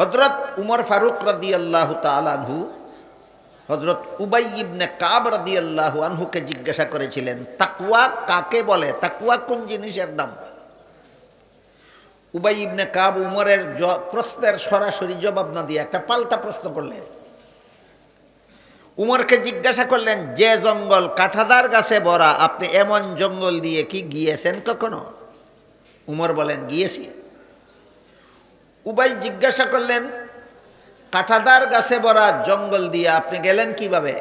হজরত উমর ফারুক রাদি আল্লাহ তালানহু হজরত উবাই ইবনে কাব রাদি আল্লাহ আনহুকে জিজ্ঞাসা করেছিলেন তাকুয়া কাকে বলে? তাকুয়া কোন জিনিসের নাম? উবাই ইবনে কাব উমরের প্রশ্নের সরাসরি জবাব না দিয়ে একটা পাল্টা প্রশ্ন করলেন। উমরকে জিজ্ঞাসা করলেন, যে জঙ্গল কাঠাদার গাছে ভরা, আপনি এমন জঙ্গল দিয়ে কি গিয়েছেন কখনো? উমর বলেন, গিয়েছি। উবাই জিজ্ঞাসা করলেন, কাঠাদার গাছে ভরা জঙ্গল দিয়ে আপনি গেলেন কীভাবে?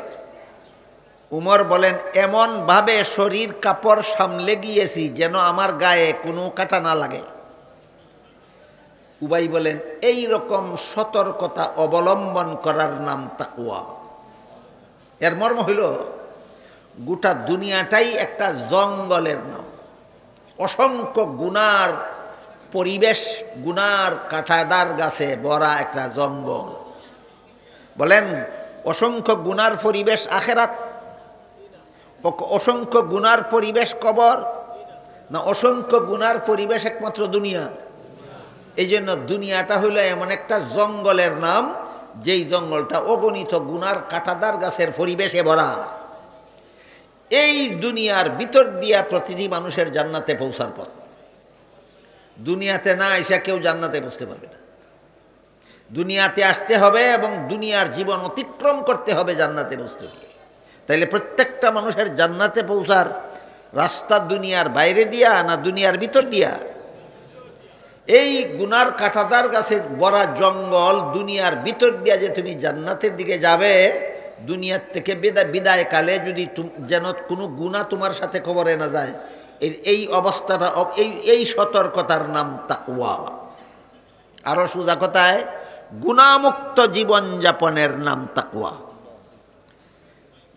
উমর বলেন এমন ভাবে শরীর কাপড় সামলে গিয়েছি যেন আমার গায়ে কোনো কাটা না লাগে। উবাই বলেন, এই রকম সতর্কতা অবলম্বন করার নাম তাকুয়া এর মর্ম হইল, গোটা দুনিয়াটাই একটা জঙ্গলের নাম। অসংখ্য গুনার পরিবেশ গুনার কাঁটাদার গাছে ভরা একটা জঙ্গল। বলেন, অসংখ্য গুনার পরিবেশ আখেরাত? অসংখ্য গুনার পরিবেশ কবর? না, অসংখ্য গুনার পরিবেশ একমাত্র দুনিয়া? এই জন্য দুনিয়াটা হইল এমন একটা জঙ্গলের নাম, যেই জঙ্গলটা অগণিত গুনার কাঁটাদার গাছের পরিবেশে ভরা। এই দুনিয়ার ভিতর দিয়া প্রতিটি মানুষের জান্নাতে পৌঁছার পথ। দুনিয়াতে না এসে কেউ জান্নাতে বসতে পারবে না। দুনিয়াতে আসতে হবে এবং দুনিয়ার জীবন অতিক্রম করতে হবে জান্নাতে বসতে হলে তাইলে প্রত্যেকটা মানুষের জান্নাতে পৌঁছার রাস্তা দুনিয়ার বাইরে দিয়া না দুনিয়ার ভিতর দিয়া? এই গুনার কাঁটাদার গাছে বড়া জঙ্গল দুনিয়ার ভিতর দিয়া যে তুমি জান্নাতের দিকে যাবে, দুনিয়ার থেকে বিদায় কালে যদি যেন কোনো গুণা তোমার সাথে খবরে না যায় এই এই অবস্থাটা, এই এই সতর্কতার নাম তাকুয়া আরও সোজা কথায়, গুণামুক্ত জীবনযাপনের নাম তাকুয়া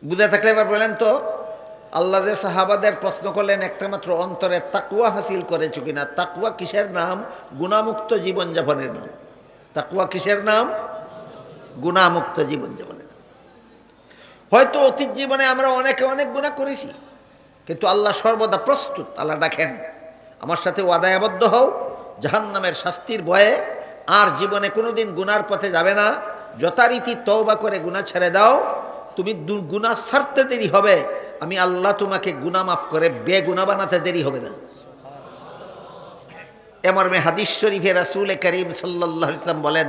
বুঝে থাকলে এবার বলেন তো, আল্লাহ সাহাবাদের প্রশ্ন করলেন, একটা মাত্র অন্তরে তাকুয়া হাসিল করেছ কিনা? তাকুয়া কিসের নাম? গুণামুক্ত জীবনযাপনের নাম। তাকুয়া কিসের নাম? গুণামুক্ত জীবনযাপনের নাম। হয়তো অতীত জীবনে আমরা অনেকে অনেক গুণা করেছি। কিন্তু আল্লাহ সর্বদা প্রস্তুত, আল্লাহ ডাকেন, আমার সাথে ওয়াদায়াবদ্ধ হও, জাহান্নামের শাস্তির ভয়ে আর জীবনে কোনোদিন গুনার পথে যাবে না, যথারীতি তওবা করে গুণা ছেড়ে দাও, তুমি গুনাহ ছাড়তে দেরি হবে, আমি আল্লাহ তোমাকে গুনাহ মাফ করে বেগুনা বানাতে দেরি হবে না। এমর্মে হাদিস শরীফে রাসুল করিম সাল্লাহ ইসলাম বলেন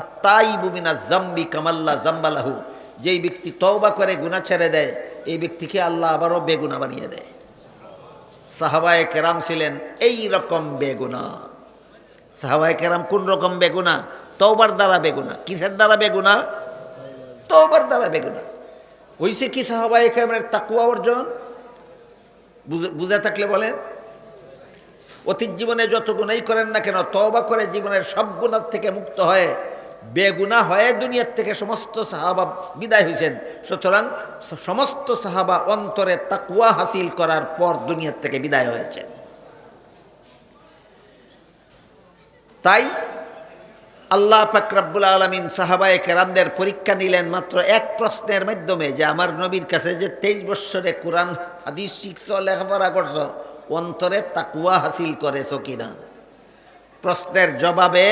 আত্মাই বুমিনা জাম্বি কামাল্লা জাম্বালাহু। যেই ব্যক্তি তওবা করে, গুনাহ ছেড়ে দেয়, এই ব্যক্তিকে আল্লাহ আবারও বেগুনা বানিয়ে দেয়। সাহাবায়ে কেরাম ছিলেন এই রকম বেগুনা সাহাবায়ে কেরাম কোন রকম বেগুনা তওবার দ্বারা বেগুনা কিসের দ্বারা বেগুনা তওবার দ্বারা বেগুনা হইছে কি সাহাবায়ে কেরামের তাকুয়া অর্জন? বুঝে থাকলে বলেন। অতীত জীবনে যত গুণাই করেন না কেন, তওবা করে জীবনের সব গুণার থেকে মুক্ত হয়ে বেগুনা হয়ে দুনিয়ার থেকে সমস্ত সাহাবা বিদায় হয়েছেন সুতরাং সমস্ত সাহাবা অন্তরে তাকুয়া হাসিল করার পর দুনিয়ার থেকে বিদায় হয়েছেন। তাই আল্লাহ ফাকরাবুল আলমিন সাহাবায় কেরামদের পরীক্ষা নিলেন মাত্র এক প্রশ্নের মাধ্যমে যে আমার নবীর কাছে যে তেইশ বৎসরে কোরআন, হাদিস শিখছ, লেখাপড়া করছ, অন্তরে তাকুয়া হাসিল করেছ কিনা? প্রশ্নের জবাবে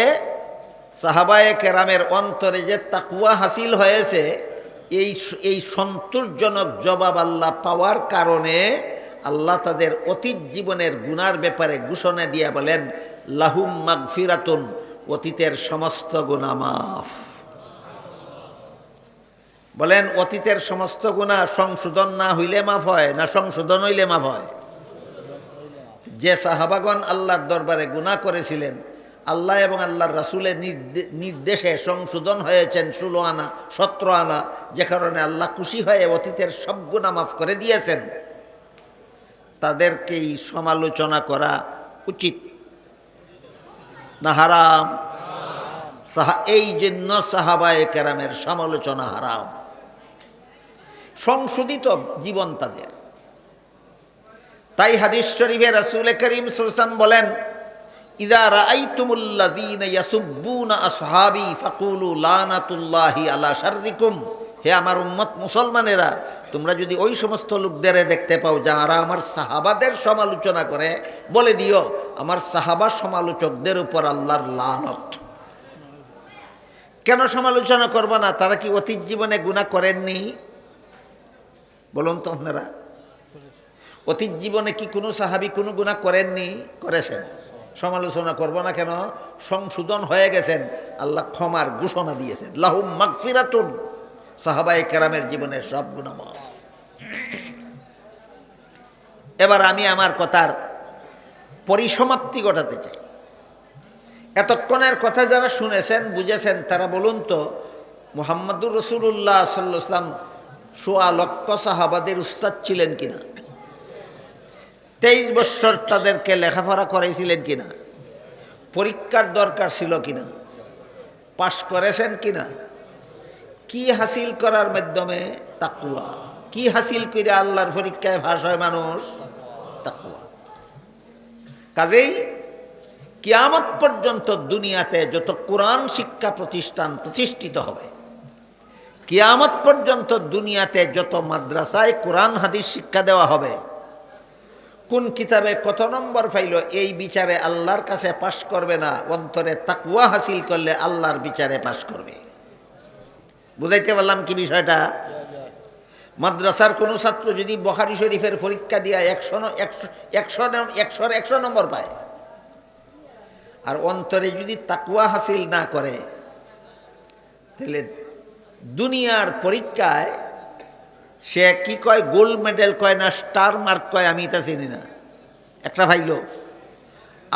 সাহাবায়ে কেরামের অন্তরে যে তাকুয়া হাসিল হয়েছে, এই এই সন্তোষজনক জবাব আল্লাহ পাওয়ার কারণে আল্লাহ তাদের অতীত জীবনের গুনার ব্যাপারে ঘোষণা দিয়ে বলেন, লাহুম মাগফিরাতুন, অতীতের সমস্ত গুণা মাফ। বলেন, অতীতের সমস্ত গুণা সংশোধন না হইলে মাফ হয়, না সংশোধন হইলে মাফ হয়? যে সাহাবাগন আল্লাহর দরবারে গুনাহ করেছিলেন আল্লাহ এবং আল্লাহর রাসুলের নির্দে- নির্দেশে সংশোধন হয়েছেন ষোলো আনা, সতেরো আনা, যে কারণে আল্লাহ খুশি হয়ে অতীতের সব গুণা মাফ করে দিয়েছেন। তাদেরকেই সমালোচনা করা উচিত। না হারাম? সাহা এই জন্য সাহাবায়ে কেরামের সমালোচনা হারাম। সংশোধিত জীবন তাদের। তাই হাদিস শরীফে রাসূল করিম সুলসাম বলেন ফাকুলু হে আমার মুসলমানেরা, তোমরা যদি ওই সমস্ত লোকদের দেখতে পাও যারা আমার সাহাবাদের সমালোচনা করে, বলে দিও, আমার সাহাবা সমালোচকদের উপর আল্লাহর লানত। কেন সমালোচনা করব না? তারা কি অতীত জীবনে গুণা করেননি? বলুন তো আপনারা। অতীত জীবনে কি কোনো সাহাবি কোনো গুণা করেননি? করেছেন। সমালোচনা করব না কেন? সংশোধন হয়ে গেছেন। আল্লাহ ক্ষমার ঘোষণা দিয়েছেন। লাহুম মাগফিরাতুন। সাহাবায়ে কেরামের জীবনের সব গুণা এবার আমি আমার কথার পরিসমাপ্তি ঘটাতে চাই। এতক্ষণের কথা যারা শুনেছেন, বুঝেছেন, তারা বলুন তো, মোহাম্মদুর রসুল্লাহ সাল্লাম সোয়া লক্ষ সাহাবাদের উস্তাদ ছিলেন কিনা? তেইশ বৎসর তাদেরকে লেখাপড়া করাইছিলেন কিনা? পরীক্ষার দরকার ছিল কিনা? পাশ করেছেন কিনা? কি হাসিল করার মাধ্যমে তাকুয়া কি হাসিল করে আল্লাহর পরীক্ষায় ভাস হয় মানুষ? তাকুয়া কাজেই কিয়ামত পর্যন্ত দুনিয়াতে যত কোরআন শিক্ষা প্রতিষ্ঠান প্রতিষ্ঠিত হবে, কিয়ামত পর্যন্ত দুনিয়াতে যত মাদ্রাসায় কোরআন, হাদিস শিক্ষা দেওয়া হবে কোন কিতাবে কত নম্বর পাইল এই বিচারে আল্লাহর কাছে পাশ করবে না। অন্তরে তাকুয়া হাসিল করলে আল্লাহর বিচারে পাশ করবে। বুঝাইতে পারলাম কি বিষয়টা? মাদ্রাসার কোনো ছাত্র যদি বখারি শরীফের পরীক্ষা দিয়া একশো একশো একশো একশো নম্বর পায়, আর অন্তরে যদি তাকুয়া হাসিল না করে, তাহলে দুনিয়ার পরীক্ষায় সে কি কয় গোল্ড মেডেল কয় না স্টার মার্ক কয়, আমি তা চিনি না। একটা ভাইল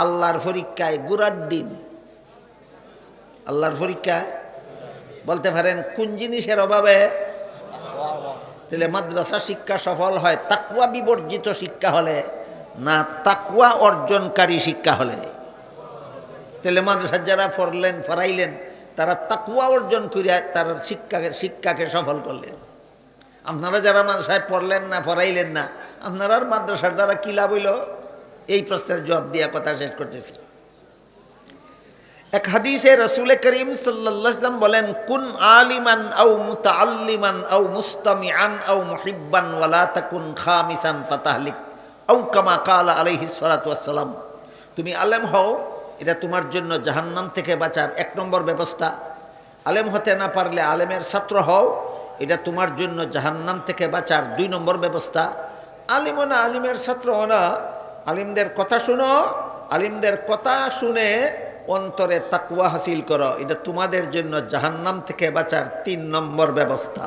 আল্লাহর পরীক্ষায় গুড়ার দিন আল্লাহর পরীক্ষায় বলতে পারেন, কোন জিনিসের অভাবে? তাহলে মাদ্রাসা শিক্ষা সফল হয় তাকুয়া বিবর্জিত শিক্ষা হলে, না তাকুয়া অর্জনকারী শিক্ষা হলে। তাহলে মাদ্রাসার যারা পড়লেন ফরাইলেন তারা তাকুয়া অর্জন করিয়া তার শিক্ষাকে শিক্ষাকে সফল করলেন। আপনারা যারা মাদ্রাসায় পড়লেন না, পড়াইলেন না, আপনারা মাদ্রাসার দ্বারা কী লাভ হইল? এই প্রশ্নের জবাব দিয়া কথা শেষ করতেছি। এক হাদিসে রসুল করিম সাল্লাম বলেন, কুন আলিমান আউ মুতাআল্লিমান আউ মুস্তামিআন আউ মুহিব্বান ওয়ালা তাকুন খামিসান ফাতাহলিক। আউ কামা কালা আলাইহিস সালাতু ওয়াসসালাম, তুমি আলেম হও, এটা তোমার জন্য জাহান্নাম থেকে বাঁচার এক নম্বর ব্যবস্থা। আলেম হতে না পারলে আলেমের ছাত্র হও এটা তোমার জন্য জাহান্নাম থেকে বাঁচার দুই নম্বর ব্যবস্থা। আলিমও না আলিমের ছাত্রও না, আলিমদের কথা শুনো, আলিমদের কথা শুনে অন্তরে তাকুয়া হাসিল করো। এটা তোমাদের জন্য জাহান্নাম থেকে বাঁচার তিন নম্বর ব্যবস্থা।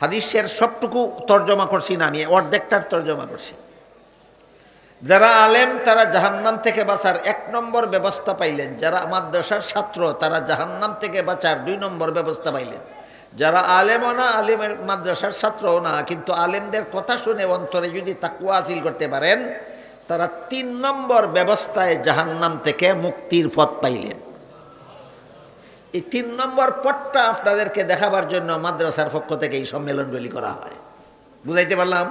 হাদিসের সবটুকু তর্জমা করছি না আমি, অর্ধেকটার তর্জমা করছি। যারা আলেম, তারা জাহান্নাম থেকে বাঁচার এক নম্বর ব্যবস্থা পাইলেন। যারা মাদ্রাসার ছাত্র, তারা জাহান্নাম থেকে বাঁচার দুই নম্বর ব্যবস্থা পাইলেন। যারা আলেমও না, আলেমের মাদ্রাসার ছাত্রও না, কিন্তু আলেমদের কথা শুনে অন্তরে যদি তাকুয়া হাসিল করতে পারেন, তারা তিন নম্বর ব্যবস্থায় জাহান্নাম থেকে মুক্তির পথ পাইলেন। এই তিন নম্বর পথটা আপনাদেরকে দেখাবার জন্য মাদ্রাসার পক্ষ থেকে এই সম্মেলনগুলি করা হয়। বুঝাইতে পারলাম?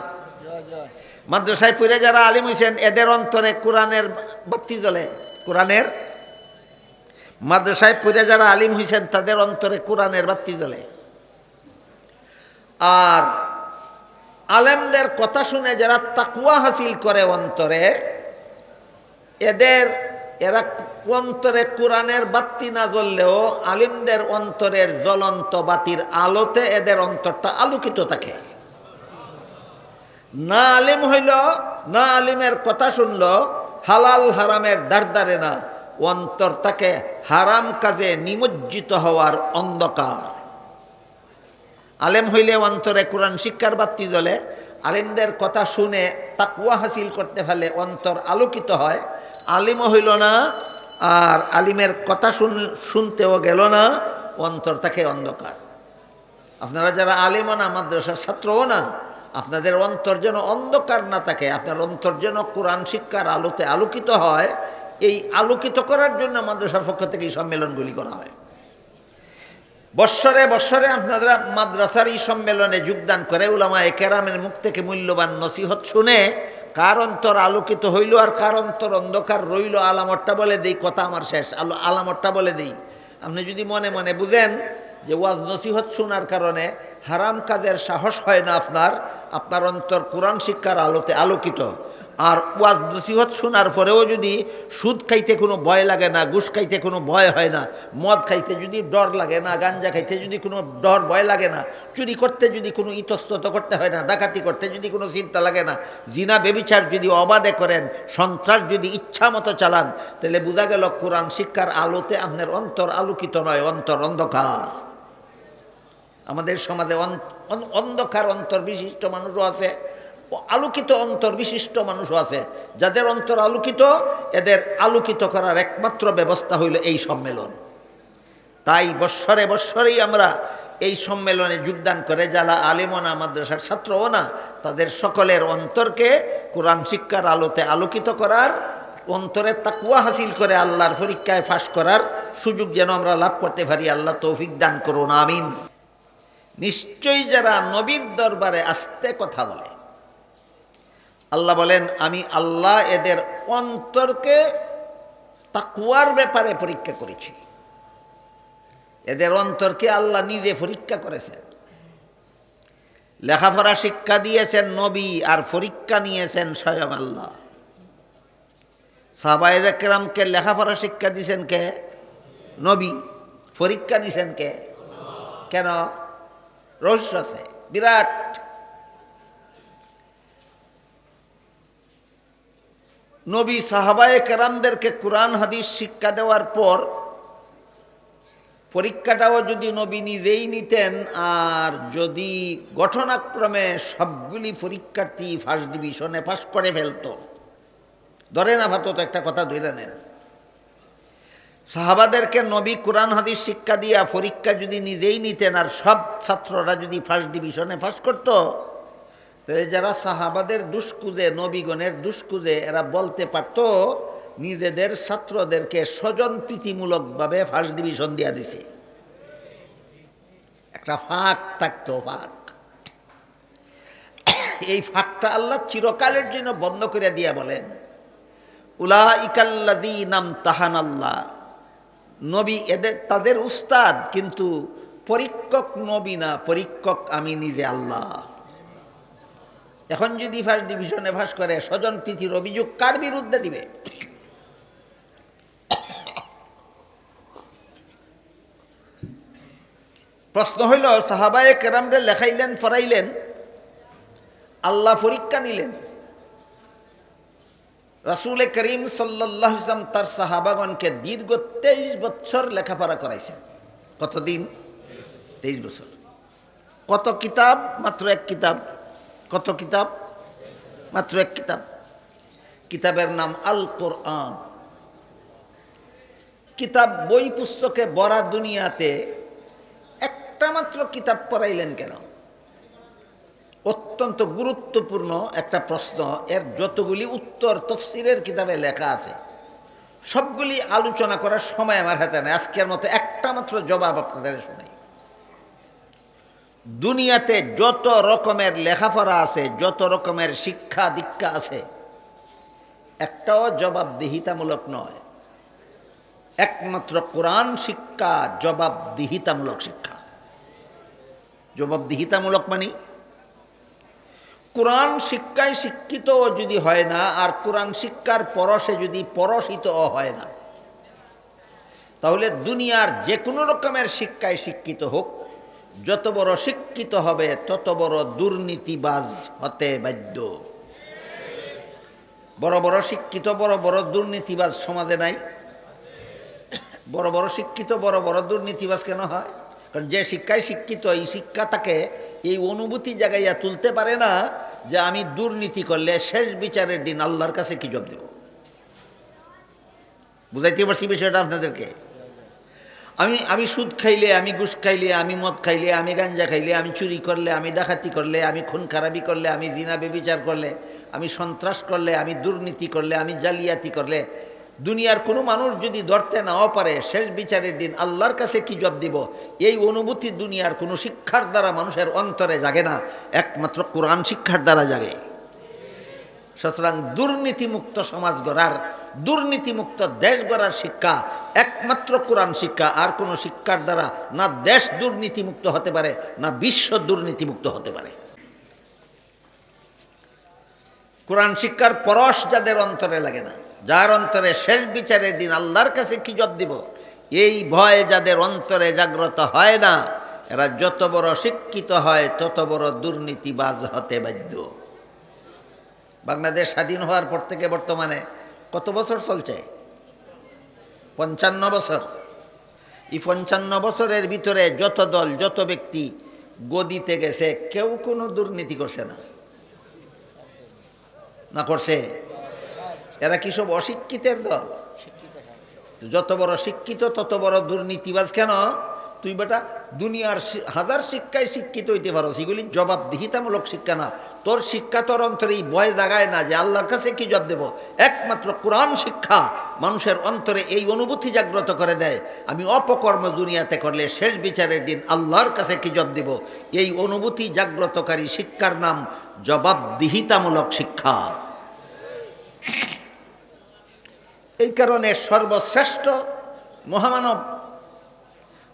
মাদ্রাসায় পড়ে যারা আলিম হয়েছেন এদের অন্তরে কোরআনের বাতি জ্বলে। কোরআনের? মাদ্রাসায় পড়ে যারা আলিম হয়েছেন তাদের অন্তরে কোরআনের বাতি জ্বলে। আর আলেমদের কথা শুনে যারা তাকুয়া হাসিল করে অন্তরে, এদের, এরা অন্তরে কোরআনের বাতি না জ্বললেও আলিমদের অন্তরের জ্বলন্ত বাতির আলোতে এদের অন্তরটা আলোকিত থাকে। না আলিম হইল, না আলিমের কথা শুনল, হালাল হারামের দারদারে না। অন্তর তাকে হারাম কাজে নিমজ্জিত হওয়ার অন্ধকার। আলেম হইলে অন্তরে কোরআন শিক্ষার বাতি জ্বলে, আলিমদের কথা শুনে তাকুয়া হাসিল করতে ফেলে অন্তর আলোকিত হয়। আলিমও হইল না, আর আলিমের কথা শুন, শুনতেও গেল না, অন্তর তাকে অন্ধকার। আপনারা যারা আলিমও না, মাদ্রাসার ছাত্রও না আপনাদের অন্তর যেন অন্ধকার না থাকে, আপনার অন্তর যেন কোরআন শিক্ষার আলোতে আলোকিত হয়, এই আলোকিত করার জন্য মাদ্রাসার পক্ষ থেকে এই সম্মেলনগুলি করা হয়। বৎসরে বৎসরে আপনারা মাদ্রাসার এই সম্মেলনে যোগদান করে উলামা কেরামের মুখ থেকে মূল্যবান নসিহত শুনে কার অন্তর আলোকিত হইল আর কার অন্তর অন্ধকার রইল, আলামতটা বলে দেই, কথা আমার শেষ, আলো, আলামতটা বলে দেই। আপনি যদি মনে মনে বুঝেন যে ওয়াজ নসিহত শোনার কারণে হারাম কাজের সাহস হয় না আপনার। আপনার অন্তর কোরআন শিক্ষার আলোতে আলোকিত। আর ওয়াজ নসিহত শোনার পরেও যদি সুদ খাইতে কোনো ভয় লাগে না, ঘুষ খাইতে কোনো ভয় হয় না, মদ খাইতে যদি ডর লাগে না, গাঞ্জা খাইতে যদি কোনো ডর ভয় লাগে না, চুরি করতে যদি কোনো ইতস্তত করতে হয় না, ডাকাতি করতে যদি কোনো চিন্তা লাগে না, জিনা, বেবিচার যদি অবাধে করেন, সন্ত্রাস যদি ইচ্ছা মতো চালান, তাহলে বোঝা গেল কোরআন শিক্ষার আলোতে আপনার অন্তর আলোকিত নয়, অন্তর অন্ধকার। আমাদের সমাজে অন- অন- অন্ধকার অন্তর বিশিষ্ট মানুষও আছে আলোকিত অন্তর বিশিষ্ট মানুষও আছে। যাদের অন্তর আলোকিত, এদের আলোকিত করার একমাত্র ব্যবস্থা হইল এই সম্মেলন। তাই বৎসরে বৎসরেই আমরা এই সম্মেলনে যোগদান করে, যারা আলেমনা মাদ্রাসার ছাত্রও না, তাদের সকলের অন্তরকে কোরআন শিক্ষার আলোতে আলোকিত করার, অন্তরে তাকুয়া হাসিল করে আল্লাহর পরীক্ষায় ফাঁস করার সুযোগ যেন আমরা লাভ করতে পারি। আল্লাহ তৌফিক দান করুন, আমিন। নিশ্চয়ই যারা নবীর দরবারে আসতে কথা বলে। আল্লাহ বলেন, আমি আল্লাহ এদের অন্তরকে তাকুয়ার ব্যাপারে পরীক্ষা করেছি। এদের অন্তরকে আল্লাহ নিজে পরীক্ষা করেছেন। লেখাপড়া শিক্ষা দিয়েছেন নবী আর পরীক্ষা নিয়েছেন স্বয়ং আল্লাহ। সাহবায়দামকে লেখাপড়া শিক্ষা দিয়েছেন কে? নবী। পরীক্ষা নিছেন কে? কেন? রহস্য আছে, বিরাট। নবী সাহাবায়ে কেরামদেরকে কোরআন, হাদিস শিক্ষা দেওয়ার পর পরীক্ষাটাও যদি নবী নিজেই নিতেন, আর যদি ঘটনাক্রমে সবগুলি পরীক্ষার্থী ফার্স্ট ডিভিশনে পাশ করে ফেলতো। ধরে না ভাত একটা কথা ধরে নেন। সাহাবাদেরকে নবী কোরআন, হাদিস শিক্ষা দিয়া পরীক্ষা যদি নিজেই নিতেন আর সব ছাত্ররা যদি ফার্স্ট ডিভিশনে পাস করত, তাহলে যারা সাহাবাদের দুষ্কুজে, নবীগণের দুষ্কুজে, এরা বলতে পারত, নিজেদের ছাত্রদেরকে স্বজন প্রীতিমূলকভাবে ফার্স্ট ডিভিশন দিয়া দিছে। একটা ফাঁক থাকতো, ফাঁক। এই ফাঁকটা আল্লাহ চিরকালের জন্য বন্ধ করে দিয়া বলেন উলা ইকাল্লাজি নাম তাহান আল্লাহ নবী এদের তাদের উস্তাদ, কিন্তু পরীক্ষক নবী না, পরীক্ষক আমি নিজে আল্লাহ। এখন যদি ফার্স্ট ডিভিশনে ফাঁস করে, স্বজন প্রীতির অভিযোগ কার বিরুদ্ধে দিবে? প্রশ্ন হইল, সাহাবায়ে কেরামরে লেখাইলেন ফরাইলেন আল্লাহ পরীক্ষা নিলেন। রাসুল করিম সাল্লাহ ইসলাম তার সাহাবাগণকে দীর্ঘ তেইশ বছর লেখাপড়া করাইছেন। কতদিন? তেইশ বছর। কত কিতাব? মাত্র এক কিতাব। কত কিতাব? মাত্র এক কিতাব। কিতাবের নাম আল কোরআন কিতাব, বই পুস্তকে বড়া দুনিয়াতে একটা মাত্র কিতাব পড়াইলেন কেন? অত্যন্ত গুরুত্বপূর্ণ একটা প্রশ্ন। এর যতগুলি উত্তর তফসিরের কিতাবে লেখা আছে, সবগুলি আলোচনা করার সময় আমার হাতে নেই। আজকের মতো একটা মাত্র জবাব আপনাদের শোনাই। দুনিয়াতে যত রকমের লেখাপড়া আছে, যত রকমের শিক্ষা দীক্ষা আছে, একটাও জবাবদিহিতামূলক নয়। একমাত্র কোরআন শিক্ষা জবাবদিহিতামূলক শিক্ষা। জবাবদিহিতামূলক মানে কোরআন শিক্ষায় শিক্ষিত যদি হয় না, আর কোরআন শিক্ষার পরশে যদি পরশিত হয় না, তাহলে দুনিয়ার যে কোনো রকমের শিক্ষায় শিক্ষিত হোক, যত বড় শিক্ষিত হবে, তত বড় দুর্নীতিবাজ হতে বাধ্য। বড় বড় শিক্ষিত, বড় বড় দুর্নীতিবাজ সমাজে নাই। বড় বড় শিক্ষিত, বড় বড় দুর্নীতিবাজ কেন হয়? কারণ যে শিক্ষায় শিক্ষিত, এই শিক্ষা তাকে এই অনুভূতি জাগাইয়া তুলতে পারে না যে আমি দুর্নীতি করলে শেষ বিচারের দিন আল্লাহর কাছে কি জব দেব? বুঝাইতে পারছি বিষয়টা আপনাদেরকে? আমি আমি সুদ খাইলে, আমি ঘুষ খাইলে, আমি মদ খাইলে, আমি গাঞ্জা খাইলে, আমি চুরি করলে, আমি ডাকাতি করলে, আমি খুন খারাপি করলে, আমি জিনা বেবিচার করলে, আমি সন্ত্রাস করলে, আমি দুর্নীতি করলে, আমি জালিয়াতি করলে দুনিয়ার কোনো মানুষ যদি ধরতে নাও পারে, শেষ বিচারের দিন আল্লাহর কাছে কি জব দিব? এই অনুভূতি দুনিয়ার কোনো শিক্ষার দ্বারা মানুষের অন্তরে জাগে না, একমাত্র কোরআন শিক্ষার দ্বারা জাগে। সুতরাং দুর্নীতিমুক্ত সমাজ গড়ার, দুর্নীতিমুক্ত দেশ গড়ার শিক্ষা, একমাত্র কোরআন শিক্ষা, আর কোনো শিক্ষার দ্বারা না দেশ দুর্নীতিমুক্ত হতে পারে, না বিশ্ব দুর্নীতিমুক্ত হতে পারে। কোরআন শিক্ষার পরশ যাদের অন্তরে লাগে না যার অন্তরে শেষ বিচারের দিন আল্লাহর কাছে কি জব দিব? এই ভয় যাদের অন্তরে জাগ্রত হয় না, এরা যত বড় শিক্ষিত হয়, তত বড় দুর্নীতিবাজ হতে বাধ্য। বাংলাদেশ স্বাধীন হওয়ার পর থেকে বর্তমানে কত বছর চলছে? পঞ্চান্ন বছর। এই পঞ্চান্ন বছরের ভিতরে যত দল, যত ব্যক্তি গদিতে গেছে, কেউ কোনো দুর্নীতি করছে না। না করছে। এরা কি সব অশিক্ষিতের দল? যত বড় শিক্ষিত, তত বড় দুর্নীতিবাজ কেন? তুই বেটা দুনিয়ার হাজার শিক্ষায় শিক্ষিত হইতে পারো সেগুলি জবাবদিহিতামূলক শিক্ষা না। তোর শিক্ষা তোর অন্তরে এই ভয় জাগায় না যে আল্লাহর কাছে কি জবাব দেব? একমাত্র কোরআন শিক্ষা মানুষের অন্তরে এই অনুভূতি জাগ্রত করে দেয়। আমি অপকর্ম দুনিয়াতে করলে শেষ বিচারের দিন আল্লাহর কাছে কি জবাব দেব? এই অনুভূতি জাগ্রতকারী শিক্ষার নাম জবাবদিহিতামূলক শিক্ষা। এই কারণে সর্বশ্রেষ্ঠ মহামানব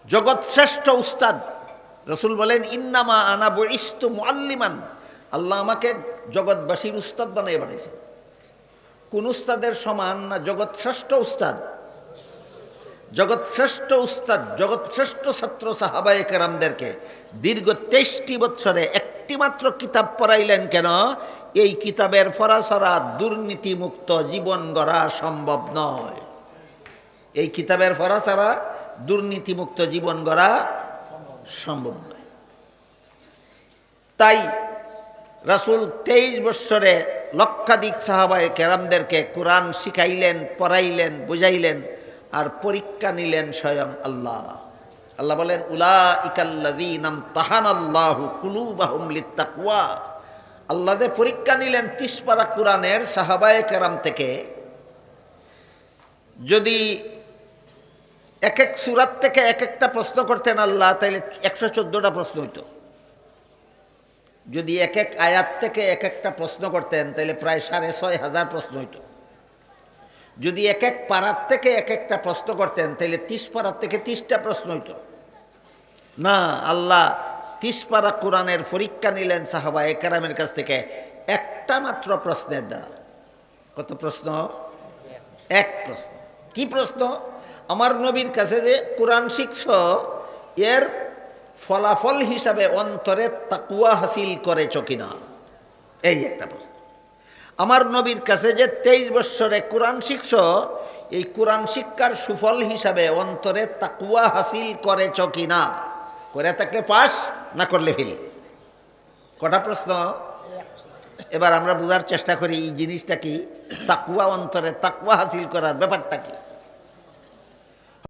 জগৎশ্রেষ্ঠ উস্তাদ। রসুল বলেন, ইন্নামা আনা বইস্তু মুআল্লিমান। আল্লাহ আমাকে জগৎবাসীর উস্তাদ বানিয়ে বানিয়েছেন। কোন উস্তাদের সমান না জগৎশ্রেষ্ঠ উস্তাদ। জগৎশ্রেষ্ঠ উস্তাদ, জগৎশ্রেষ্ঠ ছাত্র সাহাবায়ে কেরামদেরকে দীর্ঘ তেইশটি বছরে একটি মাত্র কিতাব পড়াইলেন কেন? এই কিতাবের ফরাসরা দুর্নীতিমুক্ত জীবন গড়া সম্ভব নয়। এই কিতাবের ফরাসরা দুর্নীতিমুক্ত জীবন গড়া সম্ভব নয়। তাই রাসুল তেইশ বৎসরে লক্ষাধিক সাহাবায় কেরামদেরকে কোরআন শিখাইলেন, পড়াইলেন, বুঝাইলেন। আর পরীক্ষা নিলেন স্বয়ং আল্লাহ। আল্লাহ বলেন উলা ইকাল্লাজি নাম তাহান আল্লাহু কুলু বাহুম লিত্তাকুয়া আল্লাহ যে পরীক্ষা নিলেন তিসপাড়া কোরআনের সাহাবায়ে কেরাম থেকে, যদি এক এক সুরাত থেকে এক একটা প্রশ্ন করতেন আল্লাহ তাহলে একশো চোদ্দোটা প্রশ্ন হইতো। যদি এক এক আয়াত থেকে এক একটা প্রশ্ন করতেন তাহলে প্রায় সাড়ে ছয় হাজার প্রশ্ন হইতো। যদি এক এক পাড়ার থেকে এক একটা প্রশ্ন করতেন তাহলে তিস পাড়ার থেকে তিসটা প্রশ্ন হইতো। না, আল্লাহ তিস পাড়া কোরআনের পরীক্ষা নিলেন সাহাবা একরামের কাছ থেকে, একটা মাত্র প্রশ্নের দ্বারা। কত প্রশ্ন? এক প্রশ্ন। কি প্রশ্ন? আমার নবীর কাছে যে কোরআন শিখছ, এর ফলাফল হিসাবে অন্তরে তাকুয়া হাসিল করেছ কিনা? এই একটা প্রশ্ন। আমার নবীর কাছে যে তেইশ বৎসরে কোরআন শিখছ, এই কোরআন শিক্ষার সুফল হিসাবে অন্তরে তাকুয়া হাসিল করেছ কিনা? করে তাকে পাস না করলে ফেল? কটা প্রশ্ন? এবার আমরা বোঝার চেষ্টা করি, এই জিনিসটা কি? তাকুয়া অন্তরে তাকুয়া হাসিল করার ব্যাপারটা কি?